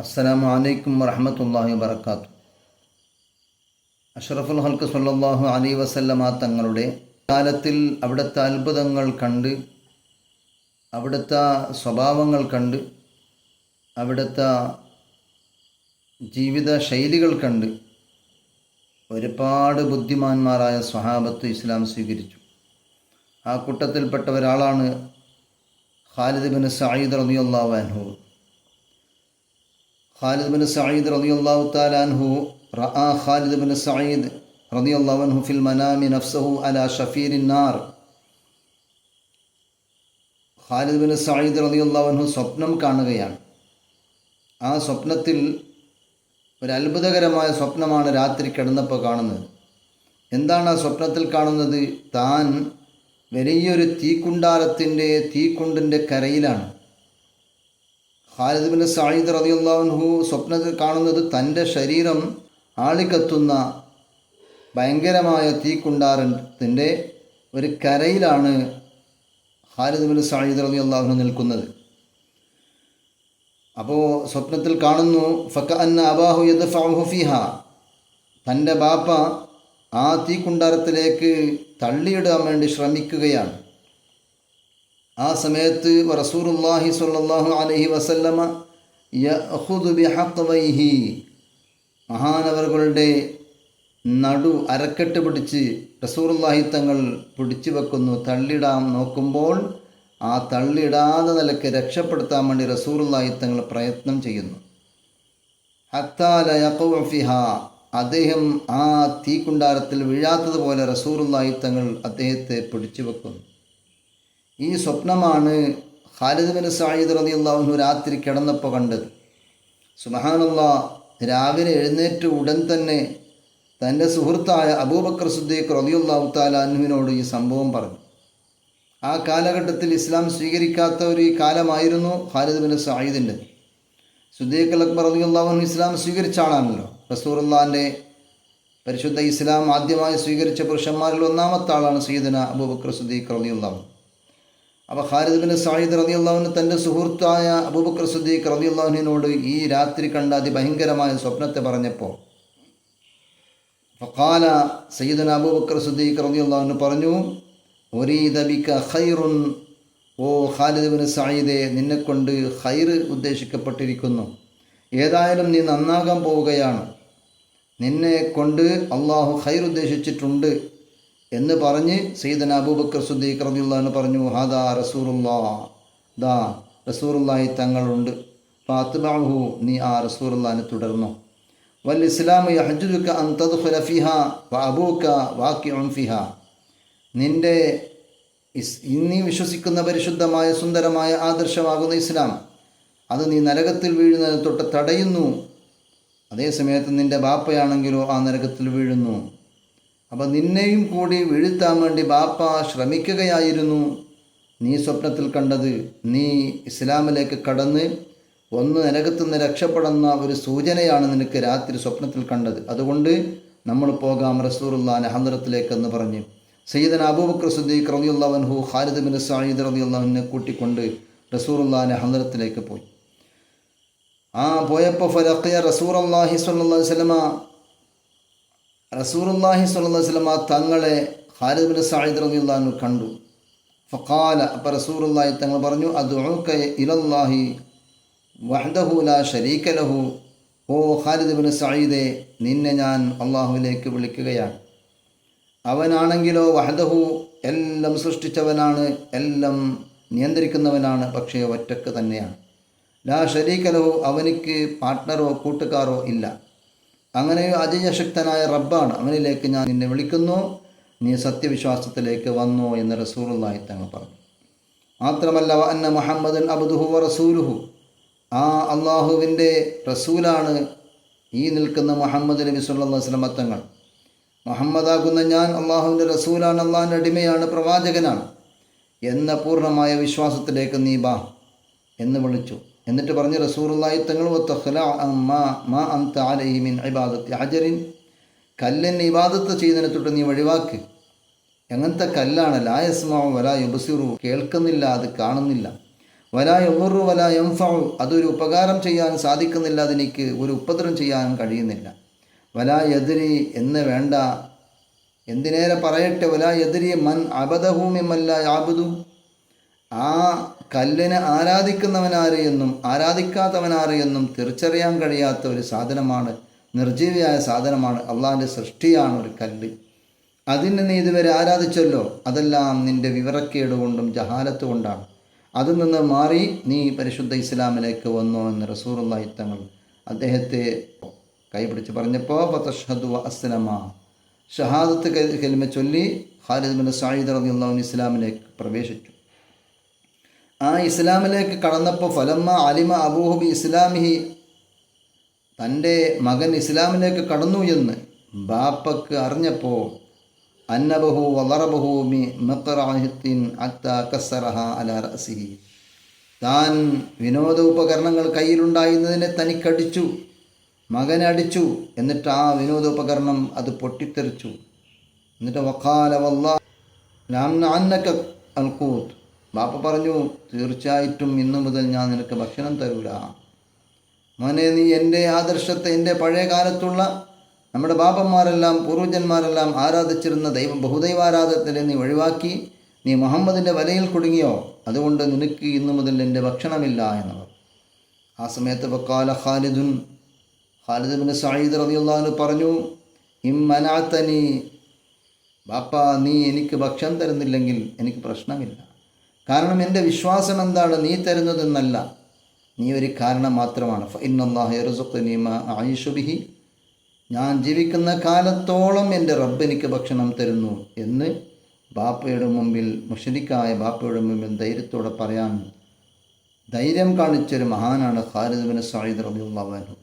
അസ്സലാമു അലൈക്കും വറഹമത്തല്ലാഹി വബർക്കാത്തു അഷ്റഫുൽ ഹൽക്ക് സല്ലല്ലാഹു അലൈ വസല്ലമ തങ്ങളുടെ കാലത്തിൽ അവിടുത്തെ അത്ഭുതങ്ങൾ കണ്ട് അവിടുത്തെ സ്വഭാവങ്ങൾ കണ്ട് അവിടുത്തെ ജീവിത ശൈലികൾ കണ്ട് ഒരുപാട് ബുദ്ധിമാന്മാരായ സ്വഹാബത്ത് ഇസ്ലാം സ്വീകരിച്ചു. ആ കൂട്ടത്തിൽപ്പെട്ട ഒരാളാണ് ഖാലിദ് ബിൻ സയ്യിദ് റളിയല്ലാഹു അൻഹു. ഖാലിദ് ബിൻ സയ്യിദ് റളിയല്ലാഹു തആല അൻഹു റആ ഖാലിദ് ബിൻ സയ്യിദ് റളിയല്ലാഹു അൻഹു ഫിൽ മനാമി നഫ്സഹു അലാ ഷഫീരിൻ നാർ. ഖാലിദ് ബിൻ സയ്യിദ് റളിയല്ലാഹു അൻഹു സ്വപ്നം കാണുകയാണ്. ആ സ്വപ്നത്തിൽ ഒരു അത്ഭുതകരമായ സ്വപ്നമാണ് രാത്രി കിടന്നപ്പോൾ കാണുന്നത്. എന്താണ് ആ സ്വപ്നത്തിൽ കാണുന്നത്? താൻ വലിയൊരു തീക്കുണ്ടാരത്തിന്റെ തീക്കുണ്ടിന്റെ കരയിലാണ്. ഖാലിദ് ബിൻ റതി റതിയുള്ളാഹു സ്വപ്നത്തിൽ കാണുന്നത് തന്റെ ശരീരം ആളിക്കത്തുന്ന ഭയങ്കരമായ തീക്കുണ്ടാരത്തിന്റെ ഒരു കരയിലാണ് ഖാലിദ് ബിൻ റതി റതിയുള്ളാഹു നിൽക്കുന്നത്. അപ്പോൾ സ്വപ്നത്തിൽ കാണുന്നു ഫക്ക അന്ന അബാഹു യദ് ഫിഹ. തന്റെ ബാപ്പ ആ തീക്കുണ്ടാരത്തിലേക്ക് തള്ളിയിടാൻ വേണ്ടി ശ്രമിക്കുകയാണ്. ആ സമയത്ത് റസൂറുല്ലാഹി സ്വല്ലല്ലാഹു അലഹി വസല്ലമ യഖുദു ബിഹഖവൈഹി മഹാനവറുകളുടെ നടു അരക്കെട്ട് പിടിച്ച് റസൂറുല്ലാഹി തങ്ങൾ പിടിച്ചു വെക്കുന്നു. തള്ളിടാൻ നോക്കുമ്പോൾ ആ തള്ളിടാതെ നിലയ്ക്ക് രക്ഷപ്പെടുത്താൻ വേണ്ടി റസൂറുല്ലാഹി തങ്ങൾ പ്രയത്നം ചെയ്യുന്നു. ഹത്താല അദ്ദേഹം ആ തീക്കുണ്ടാരത്തിൽ വീഴാത്തതുപോലെ റസൂറുല്ലാഹി തങ്ങൾ അദ്ദേഹത്തെ പിടിച്ചു വെക്കുന്നു. ഈ സ്വപ്നമാണ് ഖാലിദ് ബിൻ സായിദ് റതി റളിയല്ലാഹു രാത്രി കിടന്നപ്പോൾ കണ്ടത്. സുബഹാനുള്ള രാവിലെ എഴുന്നേറ്റ് ഉടൻ തന്നെ തന്റെ സുഹൃത്തായ അബൂബക്കർ സുദ്ദീഖ് റളിയല്ലാഹു താല അന്നുവിനോട് ഈ സംഭവം പറഞ്ഞു. ആ കാലഘട്ടത്തിൽ ഇസ്ലാം സ്വീകരിക്കാത്ത ഒരു കാലമായിരുന്നു ഖാലിദ് ബിൻ സായിദിന്റെ സുദ്ദീഖ് അക്ബർ റളിയല്ലാഹു ഇസ്ലാം സ്വീകരിച്ച ആളാണല്ലോ. റസൂറുല്ലാന്റെ പരിശുദ്ധ ഇസ്ലാം ആദ്യമായി സ്വീകരിച്ച പുരുഷന്മാരിൽ ഒന്നാമത്തെ ആളാണ് സീദന അബൂബക്കർ സുദ്ദീഖ് റളിയല്ലാഹു അപ്പോൾ ഖാലിദ് ബിൻ സായിദ് അള്ളാഹുവിന് തന്റെ സുഹൃത്തായ അബൂബക്കർ സുദ്ദീഖ് റളിയല്ലാഹുവിനോട് ഈ രാത്രി കണ്ട അതിഭയങ്കരമായ സ്വപ്നത്തെ പറഞ്ഞപ്പോൾ ഫഖാല സയ്യിദൻ അബൂബക്കർ സുദ്ദീഖ് റളിയല്ലാഹുവിന് പറഞ്ഞു ഒരീദ ബിക ഖൈറുൻ ഓ ഖാലിദ് ബിൻ സായിദെ നിന്നെക്കൊണ്ട് ഖൈർ ഉദ്ദേശിക്കപ്പെട്ടിരിക്കുന്നു. ഏതായാലും നീ നന്നാകാൻ പോവുകയാണ്. നിന്നെ കൊണ്ട് അള്ളാഹു ഖൈർ ഉദ്ദേശിച്ചിട്ടുണ്ട്. എന്ന് പറഞ്ഞ് സയ്യിദന അബൂബക്കർ സുദ്ദീഖ് എന്ന് പറഞ്ഞു ഹാദാ റസൂറുല്ലാ ദാ റസൂറുല്ലായി തങ്ങളുണ്ട്. ഫാത്തുബാഹു നീ ആ റസൂറുല്ലാനെ തുടർന്നു. വൽ ഇസ്ലാം യഹജുദുക അന്തത് ഫലഫിഹ ഫിഹ വ അബൂക നിന്റെ ഫിഹ. നിന്റെ ഇസ് നീ വിശ്വസിക്കുന്ന പരിശുദ്ധമായ സുന്ദരമായ ആദർശമാകുന്ന ഇസ്ലാം അത് നീ നരകത്തിൽ വീഴുന്നതിന് തൊട്ട് തടയുന്നു. അതേസമയത്ത് നിന്റെ ബാപ്പയാണെങ്കിലോ ആ നരകത്തിൽ വീഴുന്നു. അപ്പം നിന്നെയും കൂടി വീഴ്ത്താൻ വേണ്ടി ബാപ്പ ശ്രമിക്കുകയായിരുന്നു. നീ സ്വപ്നത്തിൽ കണ്ടത് നീ ഇസ്ലാമിലേക്ക് കടന്ന് ഒന്ന് നരകത്തുനിന്ന് രക്ഷപ്പെടുന്ന ഒരു സൂചനയാണ് നിനക്ക് രാത്രി സ്വപ്നത്തിൽ കണ്ടത്. അതുകൊണ്ട് നമ്മൾ പോകാം റസൂറുല്ലാൻ ഹന്ദ്രത്തിലേക്കെന്ന് പറഞ്ഞ്. സയ്യിദൻ അബൂബക്കർ സുദ്ദീഖ് റളിയല്ലാഹു ഖാലിദ് ബിൻ സയ്യിദ് റബിയുള്ളവനെ കൂട്ടിക്കൊണ്ട് റസൂറുല്ലാൻ ഹന്ദ്രത്തിലേക്ക് പോയി. ആ പോയപ്പോൾ ഫലഖിയ റസൂർ അള്ളാഹി സ്വല്ലാ അലൈഹി വസല്ലമ റസൂറുല്ലാഹി സ്വലമ തങ്ങളെ ഖാലിദ് ബിൻ സാഹിദ് റളിയല്ലാഹു കണ്ടു. ഫഖാല അപ്പം റസൂറുല്ലാഹി തങ്ങൾ പറഞ്ഞു അത് ഇലല്ലാഹി വഹ്ദഹു ലാ ശരീക ലഹു. ഓ ഖാലിദ് ബിൻ സയ്യിദെ നിന്നെ ഞാൻ അള്ളാഹുവിലേക്ക് വിളിക്കുകയാണ്. അവനാണെങ്കിലോ വഹദഹു എല്ലാം സൃഷ്ടിച്ചവനാണ് എല്ലാം നിയന്ത്രിക്കുന്നവനാണ് പക്ഷേ ഒറ്റയ്ക്ക് തന്നെയാണ്. ലാ ഷരീക്കലഹു അവനിക്ക് പാർട്ട്ണറോ കൂട്ടുകാരോ ഇല്ല. അങ്ങനെ അജയശക്തനായ റബ്ബാണ്. അവനിലേക്ക് ഞാൻ നിന്നെ വിളിക്കുന്നു. നീ സത്യവിശ്വാസത്തിലേക്ക് വന്നു എന്ന് റസൂറുള്ളായി തങ്ങൾ പറഞ്ഞു. മാത്രമല്ല അന്ന മുഹമ്മദൻ അബ്ദുഹു വ റസൂലുഹു. ആ അള്ളാഹുവിന്റെ റസൂലാണ് ഈ നിൽക്കുന്ന മുഹമ്മദ് നബി സുല്ലാ വസ്ലമത്തങ്ങൾ മുഹമ്മദാകുന്ന ഞാൻ അള്ളാഹുവിന്റെ റസൂലാണ് അള്ളാഹിന്റെ അടിമയാണ് പ്രവാചകനാണ് എന്ന പൂർണമായ വിശ്വാസത്തിലേക്ക് നീ ബാ എന്ന് വിളിച്ചു. എന്നിട്ട് പറഞ്ഞ് റസൂറുല്ലാഹി തങ്ങൾ ഹജറിൻ കല്ലൻ ഇബാദത്ത് ചെയ്യുന്നതിനെ തൊട്ട് നീ വഴിവാക്ക്. എങ്ങനത്തെ കല്ലാണ്? ലായസ്മാവും വല യുബസിറു. കേൾക്കുന്നില്ല അത് കാണുന്നില്ല. വല യൗറു വല യംഫു അതൊരു ഉപകാരം ചെയ്യാൻ സാധിക്കുന്നില്ല അതെനിക്ക് ഒരു ഉപദ്രം ചെയ്യാൻ കഴിയുന്നില്ല. വല എതിരി എന്ന് വേണ്ട. എന്തിനേറെ പറയട്ടെ? വല എതിരി മൻ അബദഹൂമിമല്ല യാബുദു. ആ കല്ലിനെ ആരാധിക്കുന്നവനാര് എന്നും ആരാധിക്കാത്തവനാര് എന്നും തിരിച്ചറിയാൻ കഴിയാത്ത ഒരു സാധനമാണ് നിർജീവിയായ സാധനമാണ് അള്ളാഹിന്റെ സൃഷ്ടിയാണ് ഒരു കല്ല്. അതിനെ നീ ഇതുവരെ ആരാധിച്ചല്ലോ? അതെല്ലാം നിന്റെ വിവരക്കേട് കൊണ്ടും ജഹാലത്ത് കൊണ്ടാണ്. അതിൽ നിന്ന് മാറി നീ പരിശുദ്ധ ഇസ്ലാമിലേക്ക് വന്നു എന്ന് റസൂറുള്ള തങ്ങൾ അദ്ദേഹത്തെ കൈപിടിച്ച് പറഞ്ഞപ്പോൾ അസ്ലമ. ഷഹാദത്ത് കൽ- കലിമ ചൊല്ലി ഖാലിദ് ബിൻ റളിയല്ലാഹു അൻഹു ഇസ്ലാമിലേക്ക് പ്രവേശിച്ചു. ആ ഇസ്ലാമിലേക്ക് കടന്നപ്പോൾ ഫലമ്മ അലിമ അബൂഹുബി ഇസ്ലാമിഹി. തന്റെ മകൻ ഇസ്ലാമിലേക്ക് കടന്നു എന്ന് ബാപ്പക്ക് അറിഞ്ഞപ്പോൾ അന്നബഹു വളറബഹു മി മക്കറാഹിത്തിൻ അത്ത കസറഹ അല റസിഹി താൻ വിനോദ ഉപകരണങ്ങൾ കയ്യിലുണ്ടായിരുന്നതിനെ തനിക്കടിച്ചു മകനെ അടിച്ചു എന്നിട്ട് ആ വിനോദ ഉപകരണം അത് പൊട്ടിത്തെറിച്ചു. എന്നിട്ട് വക്കാല വല്ലാ അന്നക്ക അൽക്കൂത്ത് ബാപ്പ പറഞ്ഞു തീർച്ചയായിട്ടും ഇന്നു മുതൽ ഞാൻ നിനക്ക് ഭക്ഷണം തരൂല. മോനെ നീ എന്റെ ആദർശത്തെ എന്റെ പഴയ കാലത്തുള്ള നമ്മുടെ ബാപ്പന്മാരെല്ലാം പൂർവജന്മാരെല്ലാം ആരാധിച്ചിരുന്ന ദൈവ ബഹുദൈവാരാധനത്തിനെ നീ ഒഴിവാക്കി നീ മുഹമ്മദിന്റെ വലയിൽ കുടുങ്ങിയോ? അതുകൊണ്ട് നിനക്ക് ഇന്നു മുതൽ എന്റെ ഭക്ഷണമില്ല എന്നവർ. ആ സമയത്ത് ബക്കാല ഖാലിദുൻ ഖാലിദ് ബിൻ സഈദ് റളിയല്ലാഹു പറഞ്ഞു ഇമ്മനാത്തനി ബാപ്പ നീ എനിക്ക് ഭക്ഷണം തരുന്നില്ലെങ്കിൽ എനിക്ക് പ്രശ്നമില്ല. കാരണം എന്റെ വിശ്വാസം എന്താണ്? നീ തരുന്നതെന്നല്ല. നീ ഒരു കാരണം മാത്രമാണ്. ആയിഷുബിഹി ഞാൻ ജീവിക്കുന്ന കാലത്തോളം എന്റെ റബ്ബ് എനിക്ക് ഭക്ഷണം തരുന്നു എന്ന് ബാപ്പയുടെ മുമ്പിൽ മുഷരിക്കായ ബാപ്പയുടെ മുമ്പിൽ ധൈര്യത്തോടെ പറയാൻ ധൈര്യം കാണിച്ചൊരു മഹാനാണ് ഖാലിദ് ബിൻ റളിയല്ലാഹു അൻഹു.